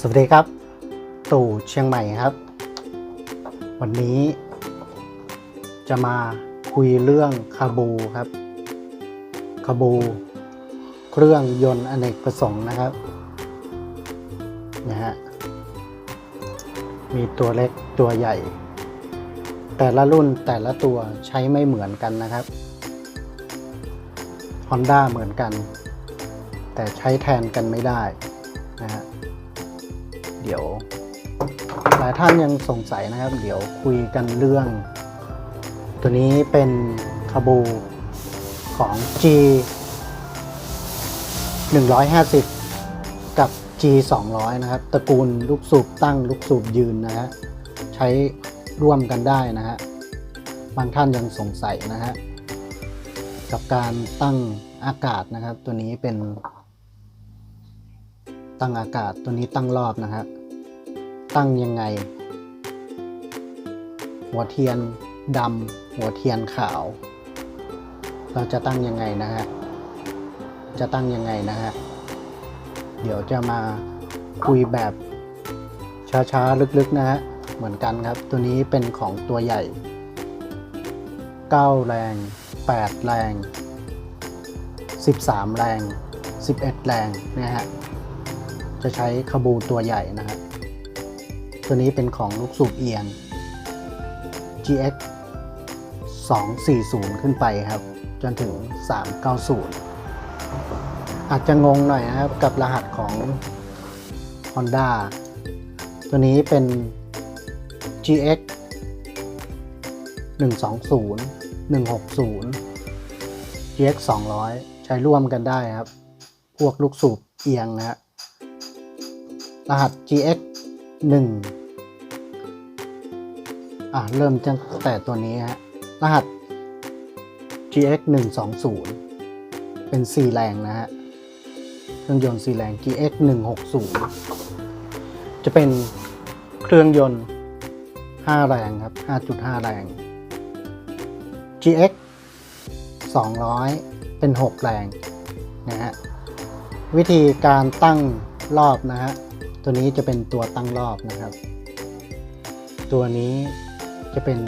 สวัสดีครับ ตู่เชียงใหม่ครับ วันนี้จะมาคุยเรื่องคาบูครับคาบู เครื่องยนต์อเนกประสงค์นะครับนะฮะมีตัวเล็กตัวใหญ่ แต่ละรุ่นแต่ละตัวใช้ไม่เหมือนกันนะครับ Honda เหมือนกัน แต่ใช้แทนกันไม่ได้นะฮะ เดี๋ยว หลายท่านยังสงสัยนะครับ เดี๋ยวคุยกันเรื่อง ตัวนี้เป็นคาบูของ G 150 กับ G 200นะครับ ตระกูลลูกสูบตั้งลูกสูบยืนนะฮะใช้ร่วมกันได้นะฮะบางท่านยังสงสัยนะฮะกับการตั้งอากาศนะครับ ตัวนี้เป็นตั้งอากาศตัวนี้ตั้งรอบนะฮะ ตั้งยังไง หัวเทียนดำหัวเทียนขาว เราจะตั้งยังไงนะฮะ จะตั้งยังไงนะฮะ เดี๋ยวจะมาคุยแบบช้าๆ ลึกๆ นะฮะ เหมือนกันครับ ตัวนี้เป็นของตัวใหญ่ 9 แรง 8 แรง 13 แรง 11 แรงนะฮะ จะใช้คาบูตัวใหญ่นะครับ ตัวนี้เป็นของลูกสูบเอียง GX 240 ขึ้นไปครับ จนถึง 390 อาจจะงงหน่อยนะครับกับรหัสของ Honda ตัวนี้เป็น GX 120 160 GX 200 ใช้ร่วมกันได้ครับ พวกลูกสูบเอียงนะฮะรหัส GX 1 อะเริ่มตั้งแต่ตัวนี้ฮะ รหัส GX 120เป็น4แรงนะฮะ เครื่องยนต์4แรง GX 160จะเป็นเครื่องยนต์ 5 แรงครับ 5.5 แรง GX 200 เป็น 6 แรงนะฮะ วิธีการตั้งรอบนะฮะ ตัวนี้จะเป็นตัวตั้งรอบนะครับ ตัวนี้ จะเป็น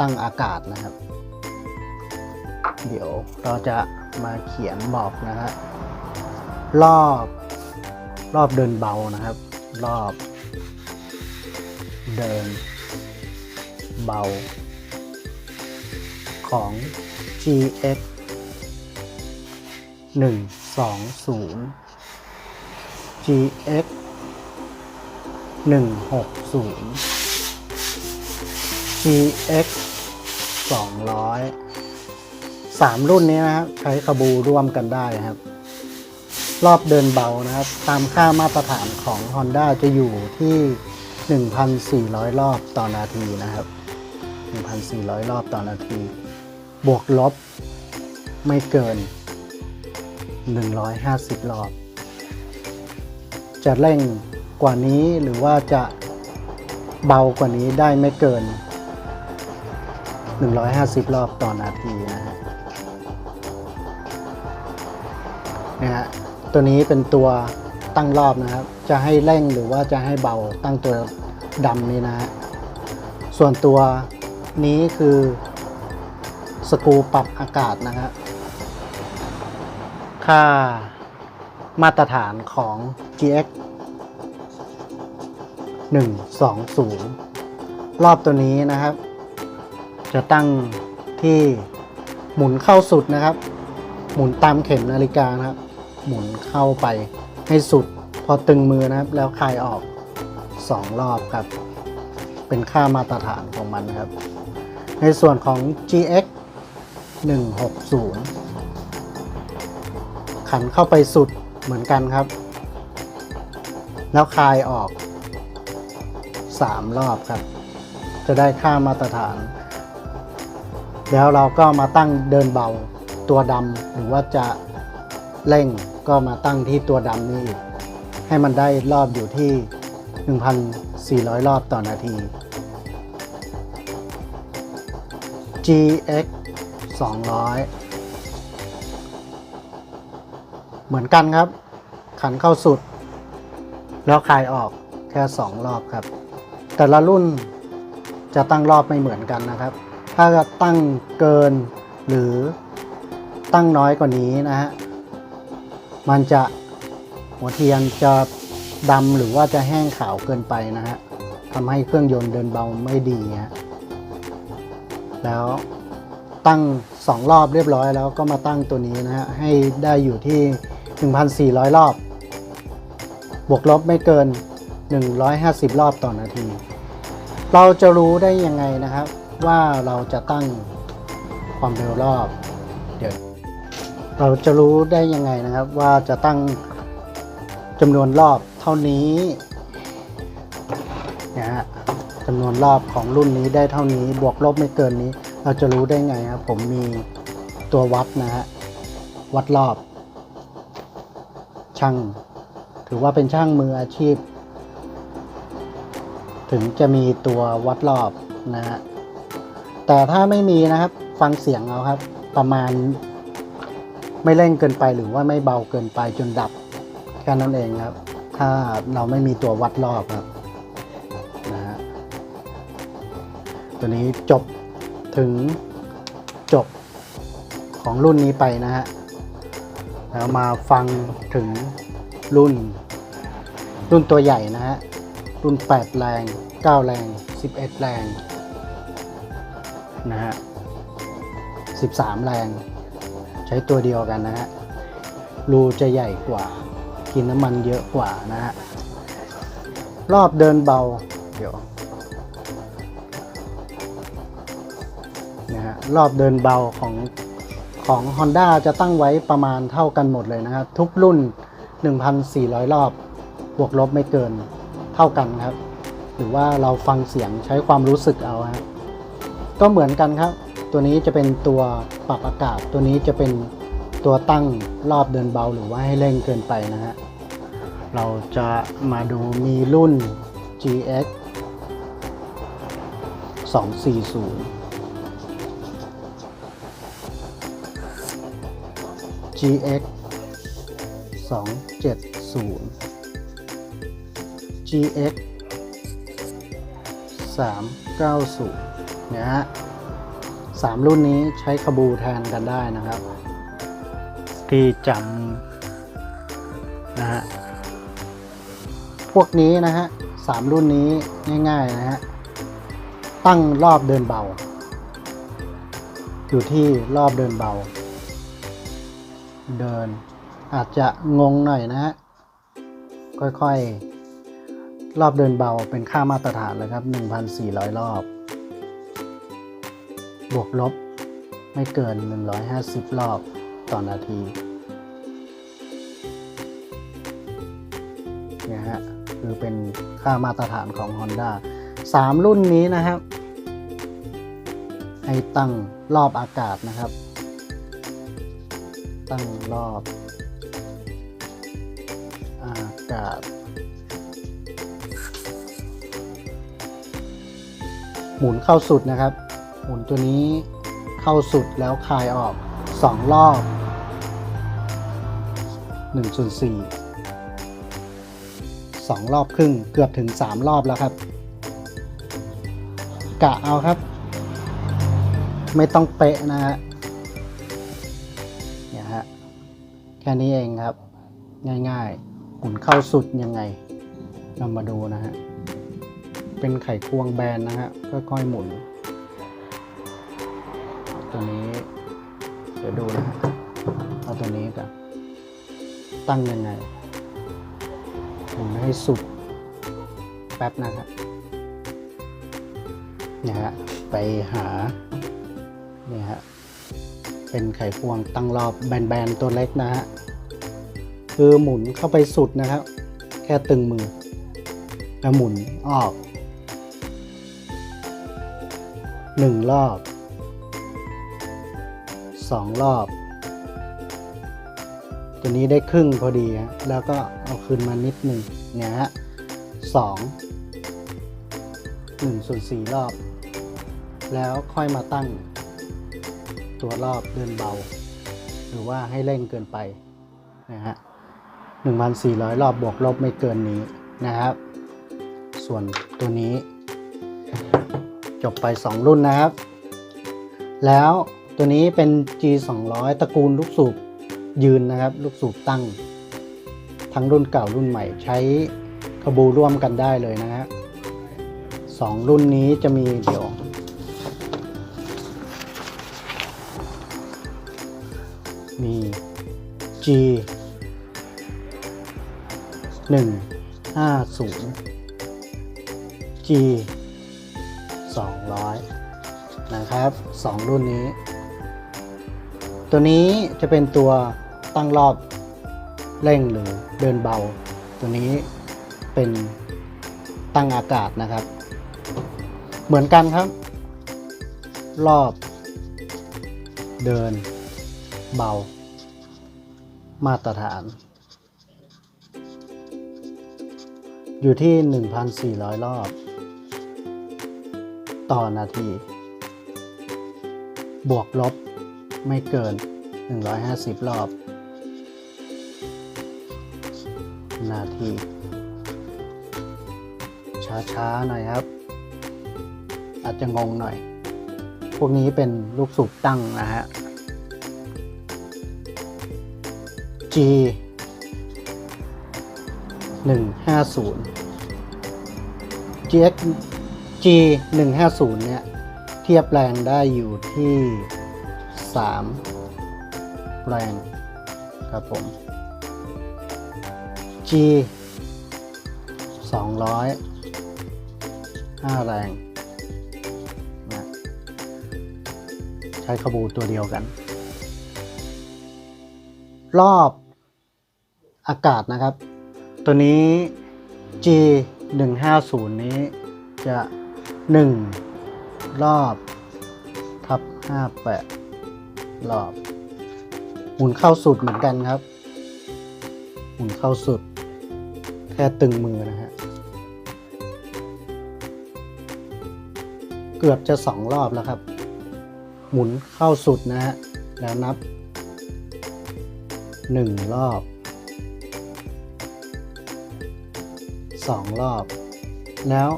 ตั้งอากาศนะครับ เดี๋ยวเราจะมาเขียนบอกนะฮะรอบรอบเดินเบานะครับ รอบเดินเบา ของ GX 120 GX 160 GX 200 3 รุ่นนี้นะครับ ใช้คาบูร่วมกันได้ครับ รอบเดินเบานะครับ ตามค่ามาตรฐานของ Honda จะอยู่ที่ 1,400 รอบต่อนาทีนะครับ 1,400 รอบต่อนาที บวกลบไม่เกิน 150 รอบ จะเร่งกว่านี้หรือว่าจะเบากว่านี้ได้ไม่เกิน 150 รอบต่อนาทีนะฮะนะฮะตัวนี้เป็นตัวตั้งรอบนะครับ จะให้เร่งหรือว่าจะให้เบาตั้งตัวดำนี้นะฮะส่วนตัวนี้คือสกูปรับอากาศนะฮะค่ามาตรฐานของ GX 120 รอบตัวนี้นะครับ จะตั้งที่หมุนเข้าสุดนะครับ หมุนตามเข็มนาฬิกานะครับ หมุนเข้าไปให้สุดพอตึงมือนะครับ แล้วคลายออก 2 รอบครับ เป็นค่ามาตรฐานของมันนะครับ ในส่วนของ GX 160 ขันเข้าไปสุดเหมือนกันครับ แล้วคลายออก 3 รอบครับ จะได้ค่ามาตรฐาน แล้วเราก็มาตั้งเดินเบาตัวดำหรือว่าจะเร่งก็มาตั้งที่ตัวดำนี่อีกให้มันได้รอบอยู่ที่ 1,400 รอบต่อนาที GX 200 เหมือนกันครับ ขันเข้าสุด แล้วคลายออกแค่ 2 รอบครับ แต่ละรุ่นจะตั้งรอบไม่เหมือนกันนะครับ ถ้าตั้งเกินหรือตั้งน้อยกว่านี้นะฮะ มันจะหัวเทียนจะดำหรือว่าจะแห้งขาวเกินไปนะฮะทำให้เครื่องยนต์เดินเบาไม่ดีฮะแล้วตั้ง 2 รอบเรียบร้อยแล้วก็มาตั้งตัวนี้นะฮะ ให้ได้อยู่ที่ 1,400 รอบ บวกลบไม่เกิน 150 รอบต่อนาที เราจะรู้ได้ยังไงนะครับ ว่าเราจะตั้งความเร็วรอบเดี๋ยวเราจะรู้ได้ยังไงนะครับว่าจะตั้งจำนวนรอบเท่านี้นะฮะจำนวนรอบของรุ่นนี้ได้เท่านี้บวกลบไม่เกินนี้ เราจะรู้ได้ไงครับ ผมมีตัววัดนะฮะวัดรอบช่างถือว่าเป็นช่างมืออาชีพ ถึงจะมีตัววัดรอบนะฮะ แต่ถ้าไม่มีนะครับ ฟังเสียงเอาครับ ประมาณ ไม่เร่งเกินไปหรือว่าไม่เบาเกินไปจนดับแค่นั้นเองครับ ถ้าเราไม่มีตัววัดรอบครับนะฮะตัวนี้จบถึงจบของรุ่นนี้ไปนะฮะแล้วมาฟังถึงรุ่น รุ่นตัวใหญ่นะฮะ รุ่น 8 แรง 9 แรง 11 แรง นะฮะ13 แรง ใช้ตัวเดียวกันนะฮะรูจะใหญ่กว่า กินน้ำมันเยอะกว่านะฮะรอบเดินเบา เดี๋ยวนะฮะรอบเดินเบาของของ Honda จะตั้งไว้ประมาณเท่ากันหมดเลยนะครับ ทุกรุ่น 1,400 รอบบวกลบไม่เกินเท่ากันครับ หรือว่าเราฟังเสียงใช้ความรู้สึกเอาฮะ ก็เหมือนกันครับ ตัวนี้จะเป็นตัวปรับอากาศ ตัวนี้จะเป็นตัวตั้งรอบเดินเบาหรือว่าให้เร่งเกินไปนะฮะ เราจะมาดูมีรุ่น GX 240 GX 270 GX 390 นะฮะสามรุ่นนี้ใช้ขบูแทนกันได้นะครับ ที่จำนะฮะพวกนี้นะฮะสามรุ่นนี้ง่ายๆนะฮะตั้งรอบเดินเบา อยู่ที่รอบเดินเบา เดินอาจจะงงหน่อยนะฮะค่อยๆ รอบเดินเบาเป็นค่ามาตรฐานเลยครับ 1,400 รอบ บวกลบไม่เกิน 150 รอบต่อนาทีเนี่ยฮะคือเป็นค่ามาตรฐานของ Honda 3 รุ่นนี้นะครับ ให้ตั้งรอบอากาศนะครับ ตั้งรอบอากาศ หมุนเข้าสุดนะครับ หมุนตัวนี้เข้าสุดแล้วคลายออก 2 รอบ1ส่วน4 2รอบครึ่งเกือบถึง 3 รอบแล้วครับ กะเอาครับ ไม่ต้องเป๊ะนะฮะเนี่ยฮะ แค่นี้เองครับ ง่ายๆหมุนเข้าสุดยังไงเรามาดูนะฮะ เป็นไขควงแบนนะฮะค่อยๆหมุน ตัวนี้ เดี๋ยวดูนะฮะเอาตัวนี้กันตั้งยังไงหมุนให้สุดแป๊บนะครับเนี่ยฮะไปหาเนี่ยฮะเป็นไขควงตั้งรอบแบนๆตัวเล็กนะฮะคือหมุนเข้าไปสุดนะครับ แค่ตึงมือแล้วหมุนออกหนึ่งรอบ สองรอบ ตัวนี้ได้ครึ่งพอดีฮะแล้วก็เอาคืนมานิดหนึ่งเนี่ยฮะสองหนึ่งส่วนสี่รอบ แล้วค่อยมาตั้ง ตัวรอบเดินเบา หรือว่าให้เร่งเกินไปนะฮะ1,400รอบบวกลบไม่เกินนี้นะครับ ส่วนตัวนี้ จบไป 2 รุ่นนะครับ แล้ว ตัวนี้เป็น G 2 0 0 ตระกูลลูกสูบยืนนะครับ ลูกสูบตั้ง ทั้งรุ่นเก่ารุ่นใหม่ใช้ขบูร่วมกันได้เลยนะฮะสองรุ่นนี้จะมีเดี๋ยว มี G 1 5 0 G 200 นะครับ 2 รุ่นนี้ ตัวนี้จะเป็นตัวตั้งรอบเร่งหรือเดินเบา ตัวนี้เป็นตั้งอากาศนะครับ เหมือนกันครับ รอบเดินเบา มาตรฐาน อยู่ที่ 1,400 รอบ ต่อนาที บวกลบ ไม่เกิน 150 รอบ นาที ช้าๆ หน่อยครับ อาจจะงงหน่อย พวกนี้เป็นลูกสูบตั้งนะฮะ G 150 GX G 150เนี่ย เทียบแรงได้อยู่ที่ 3 แรงครับผม G 200 5 แรงนะใช้ขบูตัวเดียวกัน รอบอากาศนะครับ ตัวนี้ G 1 5 0 นี้จะ 1 รอบทับ 58 รอบ หมุนเข้าสุดเหมือนกันครับ หมุนเข้าสุด แค่ตึงมือนะฮะ เกือบจะสองรอบแล้วครับ หมุนเข้าสุดนะฮะ แล้วนับหนึ่งรอบสองรอบ แล้ว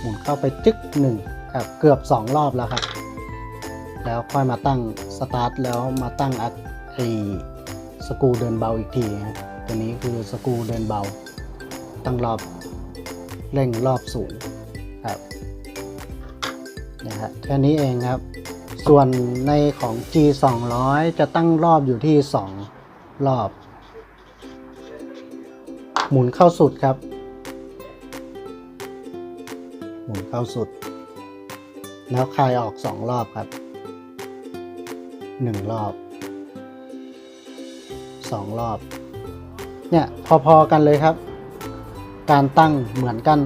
หมุนเข้าไปจึ๊กหนึ่งครับเกือบสองรอบแล้วครับ แล้วค่อยมาตั้งสตาร์ทแล้วมาตั้งอัดไอสกูเดินเบาอีกทีฮะตัวนี้คือสกูเดินเบา ตั้งรอบเร่งรอบสูงครับนะฮะแค่นี้เองครับ ส่วนในของ G 200จะตั้งรอบอยู่ที่ 2 รอบ หมุนเข้าสุดครับ หมุนเข้าสุด แล้วคลายออก 2 รอบครับ 1 รอบ 2 รอบ เนี่ย พอๆกันเลยครับ การตั้งเหมือนกัน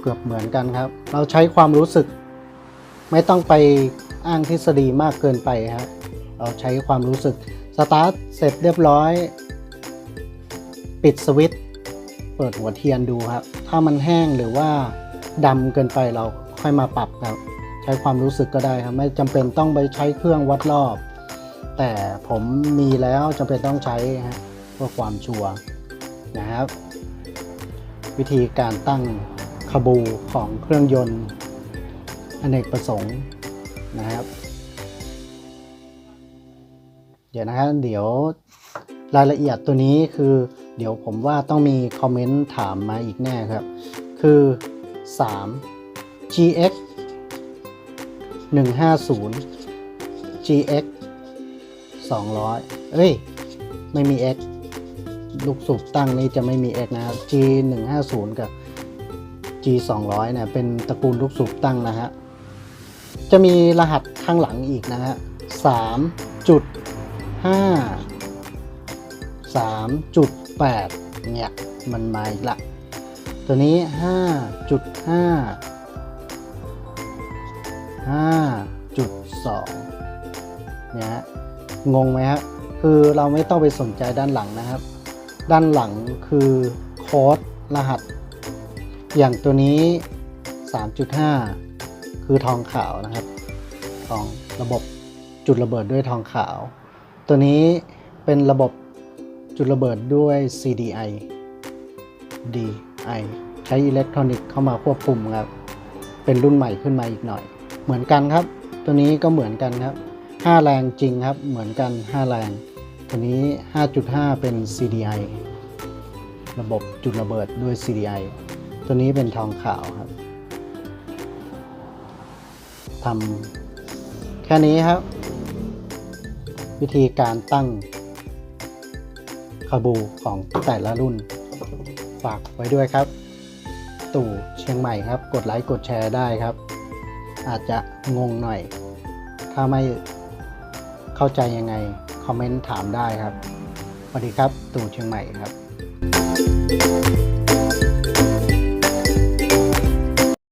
เกือบเหมือนกันครับ เราใช้ความรู้สึก ไม่ต้องไปอ้างทฤษฎีมากเกินไปครับ เราใช้ความรู้สึก สตาร์ทเสร็จเรียบร้อย ปิดสวิตช์เปิดหัวเทียนดูครับ ถ้ามันแห้งหรือว่าดำเกินไปเราค่อยมาปรับครับ ใช้ความรู้สึกก็ได้ครับไม่จำเป็นต้องไปใช้เครื่องวัดรอบ แต่ผมมีแล้วจำเป็นต้องใช้ฮะเพื่อความชัวร์นะครับ วิธีการตั้งขบูของเครื่องยนต์อเนกประสงค์นะครับ เดี๋ยวนะครับเดี๋ยวรายละเอียดตัวนี้คือเดี๋ยวผมว่าต้องมีคอมเมนต์ถามมาอีกแน่ครับ คือ 3 GX 150 GX 200 เอ้ย ไม่มี X ลูกสูบตั้งนี้จะไม่มี X นะ G 150กับ G 200เนี่ยเป็นตระกูลลูกสูบตั้งนะฮะ จะมีรหัสข้างหลังอีกนะฮะ3จุด5 3.8 เนี่ย มันมาอีกละ ตัวนี้ 5.5 5.2เนี่ยฮะงงไหมฮะคือเราไม่ต้องไปสนใจด้านหลังนะครับ ด้านหลังคือโค้ดรหัส อย่างตัวนี้ 3.5 คือทองขาวนะครับทองระบบจุดระเบิดด้วยทองขาว ตัวนี้เป็นระบบจุดระเบิดด้วย CDI DI ใช้อิเล็กทรอนิกส์เข้ามาควบคุมครับ เป็นรุ่นใหม่ขึ้นมาอีกหน่อย เหมือนกันครับ ตัวนี้ก็เหมือนกันครับ 5 แรงจริงครับ เหมือนกัน 5 แรง ตัวนี้ 5.5 เป็น CDI ระบบจุดระเบิดด้วย CDI ตัวนี้เป็นทองขาวครับทำแค่นี้ครับ วิธีการตั้งคาบูของแต่ละรุ่น ฝากไว้ด้วยครับ ตู่เชียงใหม่ครับ กดไลค์กดแชร์ได้ครับ อาจจะงงหน่อย ถ้าไม่เข้าใจยังไง คอมเมนต์ถามได้ครับสวัสดีครับตู่เชียงใหม่ครับ